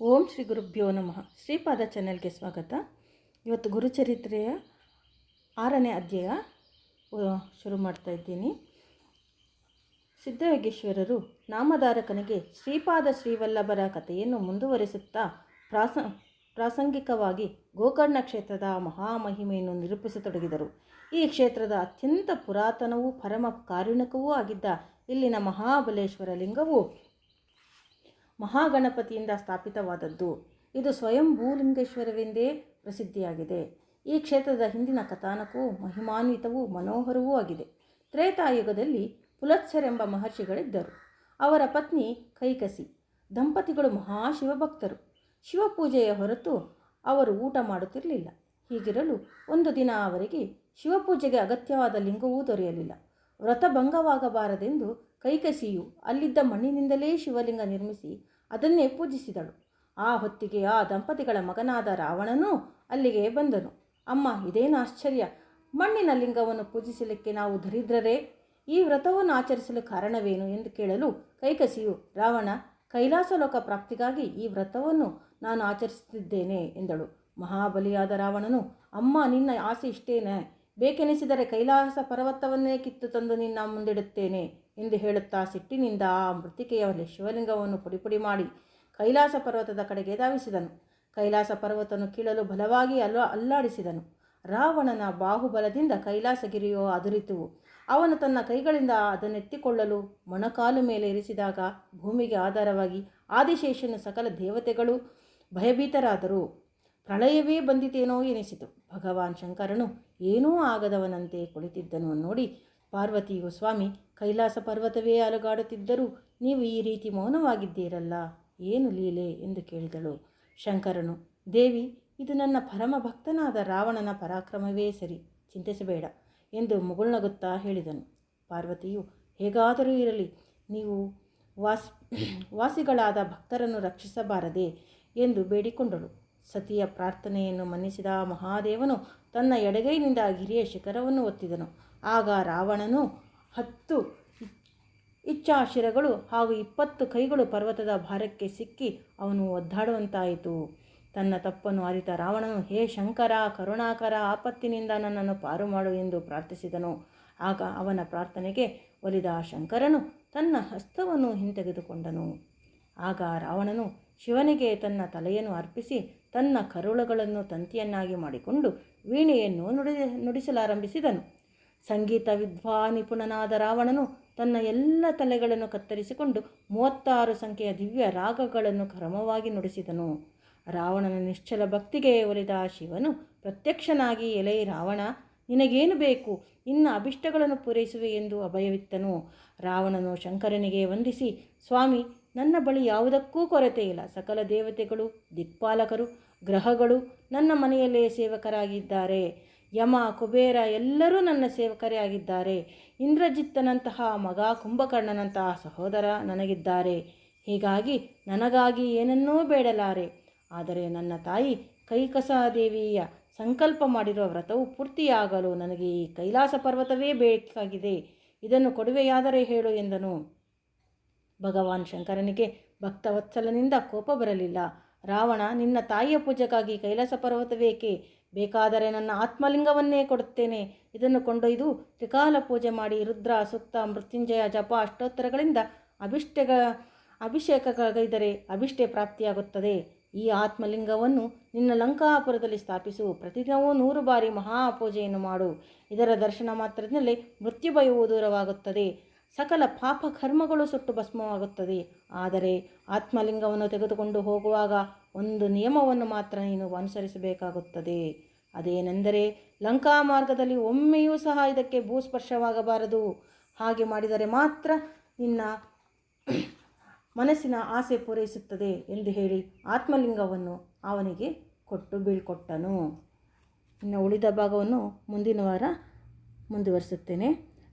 ಓಂ ಶ್ರೀ ಗುರುಭ್ಯೋ ನಮಃ. ಶ್ರೀಪಾದ ಚಾನೆಲ್ಗೆ ಸ್ವಾಗತ. ಇವತ್ತು ಗುರುಚರಿತ್ರೆಯ ಆರನೇ ಅಧ್ಯಾಯ ಶುರು ಮಾಡ್ತಾ ಇದ್ದೀನಿ. ಸಿದ್ಧಯೋಗೇಶ್ವರರು ನಾಮಧಾರಕನಿಗೆ ಶ್ರೀಪಾದ ಶ್ರೀವಲ್ಲಭರ ಕಥೆಯನ್ನು ಮುಂದುವರಿಸುತ್ತಾ ಪ್ರಾಸ, ಪ್ರಾಸಂಗಿಕವಾಗಿ ಗೋಕರ್ಣ ಕ್ಷೇತ್ರದ ಮಹಾಮಹಿಮೆಯನ್ನು ನಿರೂಪಿಸತೊಡಗಿದರು. ಈ ಕ್ಷೇತ್ರದ ಅತ್ಯಂತ ಪುರಾತನವೂ ಪರಮ ಕಾರುಣಿಕವೂ ಆಗಿದ್ದ ಇಲ್ಲಿನ ಮಹಾಬಲೇಶ್ವರ ಲಿಂಗವು ಮಹಾಗಣಪತಿಯಿಂದ ಸ್ಥಾಪಿತವಾದದ್ದು. ಇದು ಸ್ವಯಂ ಭೂಲಿಂಗೇಶ್ವರವೆಂದೇ ಪ್ರಸಿದ್ಧಿಯಾಗಿದೆ. ಈ ಕ್ಷೇತ್ರದ ಹಿಂದಿನ ಕಥಾನಕವು, ಮಹಿಮಾನ್ವಿತವೂ, ಮನೋಹರವೂ ಆಗಿದೆ. ತ್ರೇತಾಯುಗದಲ್ಲಿ ಪುಲತ್ಸರೆಂಬ ಮಹರ್ಷಿಗಳಿದ್ದರು. ಅವರ ಪತ್ನಿ ಕೈಕಸಿ, ದಂಪತಿಗಳು ಮಹಾಶಿವಭಕ್ತರು. ಶಿವಪೂಜೆಯ ಹೊರತು ಅವರು ಊಟ ಮಾಡುತ್ತಿರಲಿಲ್ಲ. ಹೀಗಿರಲು ಒಂದು ದಿನ ಅವರಿಗೆ ಶಿವಪೂಜೆಗೆ ಅಗತ್ಯವಾದ ಲಿಂಗವೂ ದೊರೆಯಲಿಲ್ಲ. ವ್ರತಭಂಗವಾಗಬಾರದೆಂದು ಕೈಕಸಿಯು ಅಲ್ಲಿದ್ದ ಮಣ್ಣಿನಿಂದಲೇ ಶಿವಲಿಂಗ ನಿರ್ಮಿಸಿ ಅದನ್ನೇ ಪೂಜಿಸಿದಳು. ಆ ಹೊತ್ತಿಗೆ ಆ ದಂಪತಿಗಳ ಮಗನಾದ ರಾವಣನೂ ಅಲ್ಲಿಗೆ ಬಂದನು. ಅಮ್ಮ, ಇದೇನು ಆಶ್ಚರ್ಯ? ಮಣ್ಣಿನ ಲಿಂಗವನ್ನು ಪೂಜಿಸಲಿಕ್ಕೆ ನಾವು ದರಿದ್ರರೇ? ಈ ವ್ರತವನ್ನು ಆಚರಿಸಲು ಕಾರಣವೇನು ಎಂದು ಕೇಳಲು ಕೈಕಸಿಯು, ರಾವಣ, ಕೈಲಾಸಲೋಕ ಪ್ರಾಪ್ತಿಗಾಗಿ ಈ ವ್ರತವನ್ನು ನಾನು ಆಚರಿಸುತ್ತಿದ್ದೇನೆ ಎಂದಳು. ಮಹಾಬಲಿಯಾದ ರಾವಣನು, ಅಮ್ಮ, ನಿನ್ನ ಆಸೆ ಇಷ್ಟೇನೆ? ಬೇಕೆನಿಸಿದರೆ ಕೈಲಾಸ ಪರ್ವತವನ್ನೇ ಕಿತ್ತು ತಂದು ನಿನ್ನ ಮುಂದಿಡುತ್ತೇನೆ ಎಂದು ಹೇಳುತ್ತಾ ಸಿಟ್ಟಿನಿಂದ ಆ ಮೃತಿಕೆಯ ಶಿವಲಿಂಗವನ್ನು ಪುಡಿಪುಡಿ ಮಾಡಿ ಕೈಲಾಸ ಪರ್ವತದ ಕಡೆಗೆ ಧಾವಿಸಿದನು. ಕೈಲಾಸ ಪರ್ವತನು ಕೀಳಲು ಬಲವಾಗಿ ಅಲ್ಲ ಅಲ್ಲಾಡಿಸಿದನು. ರಾವಣನ ಬಾಹುಬಲದಿಂದ ಕೈಲಾಸಗಿರಿಯೋ ಅದುರಿತುವು ಅವನು ತನ್ನ ಕೈಗಳಿಂದ ಅದನ್ನೆತ್ತಿಕೊಳ್ಳಲು ಮೊಣಕಾಲು ಮೇಲೆ ಇರಿಸಿದಾಗ ಭೂಮಿಗೆ ಆಧಾರವಾಗಿ ಆದಿಶೇಷನ ಸಕಲ ದೇವತೆಗಳು ಭಯಭೀತರಾದರು. ಪ್ರಳಯವೇ ಬಂದಿತೇನೋ ಎನಿಸಿತು. ಭಗವಾನ್ ಶಂಕರನು ಏನೂ ಆಗದವನಂತೆ ಕುಳಿತಿದ್ದನು ನೋಡಿ ಪಾರ್ವತಿಯು ಸ್ವಾಮಿ ಕೈಲಾಸ ಪರ್ವತವೇ ಅಲುಗಾಡುತ್ತಿದ್ದರೂ ನೀವು ಈ ರೀತಿ ಮೌನವಾಗಿದ್ದೀರಲ್ಲ, ಏನು ಲೀಲೆ ಎಂದು ಕೇಳಿದಳು. ಶಂಕರನು, ದೇವಿ, ಇದು ನನ್ನ ಪರಮ ಭಕ್ತನಾದ ರಾವಣನ ಪರಾಕ್ರಮವೇ ಸರಿ, ಚಿಂತಿಸಬೇಡ ಎಂದು ಮುಗುಳ್ನಗುತ್ತಾ ಹೇಳಿದನು. ಪಾರ್ವತಿಯು, ಹೇಗಾದರೂ ಇರಲಿ, ನೀವು ವಾಸ್, ವಾಸಿಗಳಾದ ಭಕ್ತರನ್ನು ರಕ್ಷಿಸಬಾರದೆ ಎಂದು ಬೇಡಿಕೊಂಡಳು. ಸತಿಯ ಪ್ರಾರ್ಥನೆಯನ್ನು ಮನ್ನಿಸಿದ ಮಹಾದೇವನು ತನ್ನ ಎಡಗೈನಿಂದ ಗಿರಿಯ ಶಿಖರವನ್ನು ಒತ್ತಿದನು. ಆಗ ರಾವಣನು ಹತ್ತು ಇಚ್ಛಾಶಿರಗಳು ಹಾಗೂ ಇಪ್ಪತ್ತು ಕೈಗಳು ಪರ್ವತದ ಭಾರಕ್ಕೆ ಸಿಕ್ಕಿ ಅವನು ಒದ್ದಾಡುವಂತಾಯಿತು. ತನ್ನ ತಪ್ಪನ್ನು ಅರಿತ ರಾವಣನು, ಹೇ ಶಂಕರ, ಕರುಣಾಕರ, ಆಪತ್ತಿನಿಂದ ನನ್ನನ್ನು ಪಾರು ಮಾಡು ಎಂದು ಪ್ರಾರ್ಥಿಸಿದನು. ಆಗ ಅವನ ಪ್ರಾರ್ಥನೆಗೆ ಒಲಿದ ಶಂಕರನು ತನ್ನ ಹಸ್ತವನ್ನು ಹಿಂತೆಗೆದುಕೊಂಡನು. ಆಗ ರಾವಣನು ಶಿವನಿಗೆ ತನ್ನ ತಲೆಯನ್ನು ಅರ್ಪಿಸಿ ತನ್ನ ಕರುಳುಗಳನ್ನು ತಂತಿಯನ್ನಾಗಿ ಮಾಡಿಕೊಂಡು ವೀಣೆಯನ್ನು ನುಡಿ, ನುಡಿಸಲಾರಂಭಿಸಿದನು. ಸಂಗೀತ ವಿದ್ವಾ ನಿಪುಣನಾದ ರಾವಣನು ತನ್ನ ಎಲ್ಲ ತಲೆಗಳನ್ನು ಕತ್ತರಿಸಿಕೊಂಡು ಮೂವತ್ತಾರು ಸಂಖ್ಯೆಯ ದಿವ್ಯ ರಾಗಗಳನ್ನು ಕ್ರಮವಾಗಿ ನುಡಿಸಿದನು. ರಾವಣನ ನಿಶ್ಚಲ ಭಕ್ತಿಗೆ ಒಲಿದ ಶಿವನು ಪ್ರತ್ಯಕ್ಷನಾಗಿ, ಎಲೆ ರಾವಣ, ನಿನಗೇನು ಬೇಕು? ನಿನ್ನ ಅಭಿಷ್ಟಗಳನ್ನು ಪೂರೈಸುವೆ ಎಂದು ಅಭಯವಿತ್ತನು. ರಾವಣನು ಶಂಕರನಿಗೆ ವಂದಿಸಿ, ಸ್ವಾಮಿ ನನ್ನ ಬಳಿ ಯಾವುದಕ್ಕೂ ಕೊರತೆ ಇಲ್ಲ. ಸಕಲ ದೇವತೆಗಳು, ದಿಕ್ಪಾಲಕರು, ಗ್ರಹಗಳು ನನ್ನ ಮನೆಯಲ್ಲೇ ಸೇವಕರಾಗಿದ್ದಾರೆ. ಯಮ, ಕುಬೇರ ಎಲ್ಲರೂ ನನ್ನ ಸೇವಕರೇ ಆಗಿದ್ದಾರೆ. ಇಂದ್ರಜಿತ್ತನಂತಹ ಮಗ, ಕುಂಭಕರ್ಣನಂತಹ ಸಹೋದರ ನನಗಿದ್ದಾರೆ. ಹೀಗಾಗಿ ನನಗಾಗಿ ಏನನ್ನೂ ಬೇಡಲಾರೆ. ಆದರೆ ನನ್ನ ತಾಯಿ ಕೈಕಸಾದೇವಿಯ ಸಂಕಲ್ಪ ಮಾಡಿರುವ ವ್ರತವು ಪೂರ್ತಿಯಾಗಲು ನನಗೆ ಈ ಕೈಲಾಸ ಪರ್ವತವೇ ಬೇಕಾಗಿದೆ. ಇದನ್ನು ಕೊಡುವೆಯಾದರೆ ಹೇಳು ಎಂದನು. ಭಗವಾನ್ ಶಂಕರನಿಗೆ ಭಕ್ತವತ್ಸಲನಿಂದ ಕೋಪ ಬರಲಿಲ್ಲ. ರಾವಣ, ನಿನ್ನ ತಾಯಿಯ ಪೂಜೆಗಾಗಿ ಕೈಲಾಸ ಪರ್ವತವೇಕೆ? ಬೇಕಾದರೆ ನನ್ನ ಆತ್ಮಲಿಂಗವನ್ನೇ ಕೊಡುತ್ತೇನೆ. ಇದನ್ನು ಕೊಂಡೊಯ್ದು ತ್ರಿಕಾಲ ಪೂಜೆ ಮಾಡಿ ರುದ್ರ, ಸುತ್ತ, ಮೃತ್ಯುಂಜಯ, ಜಪ, ಅಷ್ಟೋತ್ತರಗಳಿಂದ ಅಭಿಷ್ಟೆಗ ಅಭಿಷೇಕಗೈದರೆ ಅಭಿಷ್ಟೆ ಪ್ರಾಪ್ತಿಯಾಗುತ್ತದೆ. ಈ ಆತ್ಮಲಿಂಗವನ್ನು ನಿನ್ನ ಲಂಕಾಪುರದಲ್ಲಿ ಸ್ಥಾಪಿಸು. ಪ್ರತಿದಿನವೂ ನೂರು ಬಾರಿ ಮಹಾಪೂಜೆಯನ್ನು ಮಾಡು. ಇದರ ದರ್ಶನ ಮಾತ್ರದಿಂದಲೇ ಮೃತ್ಯುಭಯವು ದೂರವಾಗುತ್ತದೆ. ಸಕಲ ಪಾಪ ಕರ್ಮಗಳು ಸುಟ್ಟು ಭಸ್ಮವಾಗುತ್ತದೆ. ಆದರೆ ಆತ್ಮಲಿಂಗವನ್ನು ತೆಗೆದುಕೊಂಡು ಹೋಗುವಾಗ ಒಂದು ನಿಯಮವನ್ನು ಮಾತ್ರ ನೀನು ಅನುಸರಿಸಬೇಕಾಗುತ್ತದೆ. ಅದೇನೆಂದರೆ ಲಂಕಾ ಮಾರ್ಗದಲ್ಲಿ ಒಮ್ಮೆಯೂ ಸಹ ಇದಕ್ಕೆ ಭೂಸ್ಪರ್ಶವಾಗಬಾರದು. ಹಾಗೆ ಮಾಡಿದರೆ ಮಾತ್ರ ನಿನ್ನ ಮನಸ್ಸಿನ ಆಸೆ ಪೂರೈಸುತ್ತದೆ ಎಂದು ಹೇಳಿ ಆತ್ಮಲಿಂಗವನ್ನು ಅವನಿಗೆ ಕೊಟ್ಟು ಬೀಳ್ಕೊಟ್ಟನು. ಇನ್ನು ಉಳಿದ ಭಾಗವನ್ನು ಮುಂದಿನ ವಾರ ಮುಂದುವರಿಸುತ್ತೇನೆ.